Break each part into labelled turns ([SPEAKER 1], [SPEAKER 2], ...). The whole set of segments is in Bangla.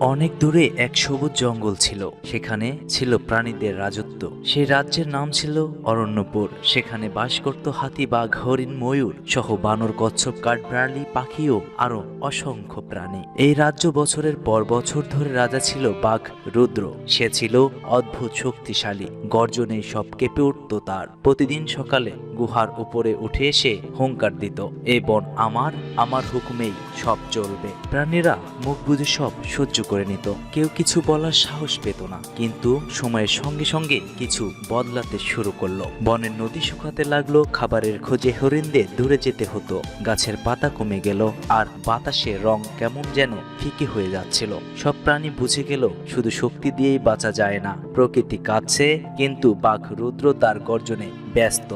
[SPEAKER 1] অনেক দূরে এক সবুজ জঙ্গল ছিল। সেখানে ছিল প্রাণীদের রাজত্ব। সেই রাজ্যের নাম ছিল অরণ্যপুর। সেখানে বাস করত হাতি বাঘ হরিণ ময়ূর সহ বানর, কচ্ছপ, কাঠবিড়ালি, পাখি ও আরও অসংখ্য প্রাণী। এই রাজ্য বছরের পর বছর ধরে রাজা ছিল বাঘ, রুদ্র। সে ছিল অদ্ভুত শক্তিশালী। গর্জনে সব কেঁপে উঠত তার। প্রতিদিন সকালে গুহার উপরে উঠে এসে হুঙ্কার দিত, এ বন আমার আমার হুকুমেই সব চলবে। প্রাণীরা মুখ বুঝে সব সহ্য করে নিত, কেউ কিছু বলার সাহস পেত না, কিন্তু সময়ের সঙ্গে সঙ্গে কিছু বদলাতে শুরু করল। বনের নদী শুকাতে লাগল, খাবারের খোঁজে হরিণদের দূরে যেতে হতো, গাছের পাতা কমে গেল, আর বাতাসের রং কেমন যেন ফিকে হয়ে যাচ্ছিল। সব প্রাণী বুঝে গেল, শুধু শক্তি দিয়েই বাঁচা যায় না, প্রকৃতি কাঁদছে, কিন্তু বাঘ রুদ্র তার গর্জনে ব্যস্ত।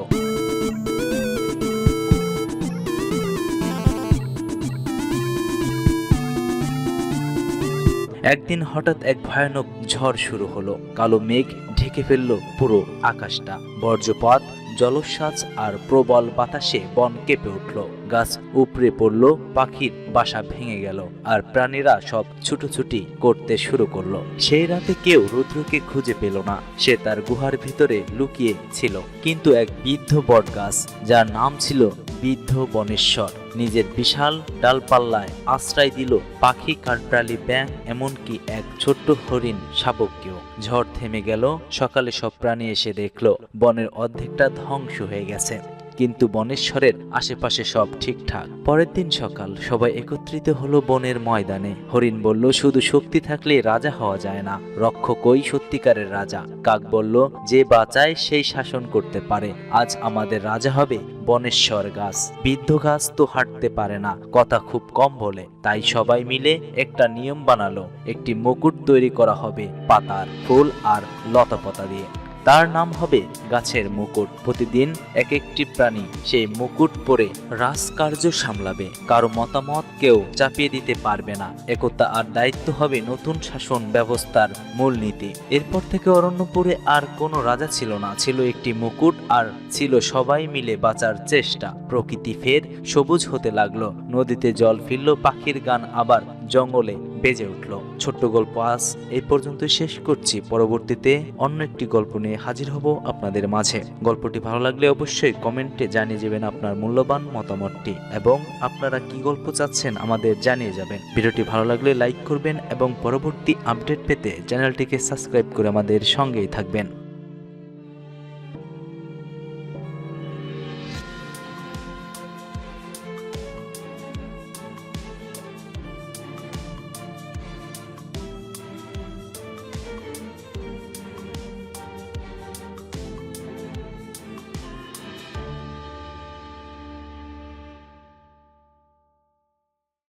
[SPEAKER 1] একদিন হঠাৎ এক ভয়ানক ঝড় শুরু হলো। কালো মেঘ ঢেকে ফেলল পুরো আকাশটা। বর্জ্যপাত জলোচ্ছ্বাস আর প্রবল বাতাসে বন কেঁপে উঠল। গাছ উপড়ে পড়ল, পাখির বাসা ভেঙে গেল আর প্রাণীরা সব ছুটোছুটি করতে শুরু করল। সেই রাতে কেউ রুদ্রকে খুঁজে পেল না। সে তার গুহার ভিতরে লুকিয়ে ছিল। কিন্তু এক বৃদ্ধ বট গাছ, যার নাম ছিল বৃদ্ধ বনেশ্বর, নিজের বিশাল ডালপাল্লায় আশ্রয় দিল পাখি কাঠপ্রালি ব্যাং এমনকি এক ছোট্ট হরিণ শাবককেও। ঝড় থেমে গেল সকালে সব প্রাণী এসে দেখল বনের অর্ধেকটা ধ্বংস হয়ে গেছে। কিন্তু বনেশ্বরের আশেপাশে সব ঠিকঠাক। পরের দিন সকাল সবাই একত্রিত হলো বনের ময়দানে। হরিণ বলল, শুধু শক্তি থাকলে রাজা হওয়া যায় না। রক্ষকই সত্যিকারের রাজা। কাক বলল, যে বাঁচায় সেই শাসন করতে পারে। আজ আমাদের রাজা হবে বনেশ্বর গাছ। বৃদ্ধ গাছ তো হাঁটতে পারে না। কথা খুব কম বলে। তাই সবাই মিলে একটা নিয়ম বানালো। একটি মুকুট তৈরি করা হবে পাতার ফুল আর লতাপাতা দিয়ে। তার নাম হবে গাছের মুকুট। প্রতিদিন এক একটি প্রাণী সেই মুকুট পরে রাজকার্য সামলাবে। কারও মতামত কেউ চাপিয়ে দিতে পারবে না। একতা আর দায়িত্ব হবে নতুন শাসন ব্যবস্থার মূলনীতি। এরপর থেকে অরণ্যপুরে আর কোনো রাজা ছিল না। ছিল একটি মুকুট আর ছিল সবাই মিলে বাঁচার চেষ্টা। প্রকৃতি ফের সবুজ হতে লাগল। নদীতে জল ফিরল, পাখির গান আবার জঙ্গলে বেজে উঠল। ছোট্ট গল্প আজ এই পর্যন্ত শেষ করছি। পরবর্তীতে অন্য একটি গল্প নিয়ে হাজির হব আপনাদের মাঝে। গল্পটি ভালো লাগলে অবশ্যই কমেন্টে জানিয়ে যাবেন আপনার মূল্যবান মতামতটি এবং আপনারা কি গল্প চাচ্ছেন আমাদের জানিয়ে যাবেন। ভিডিওটি ভালো লাগলে লাইক করবেন এবং পরবর্তী আপডেট পেতে চ্যানেলটিকে সাবস্ক্রাইব করে আমাদের সঙ্গেই থাকবেন।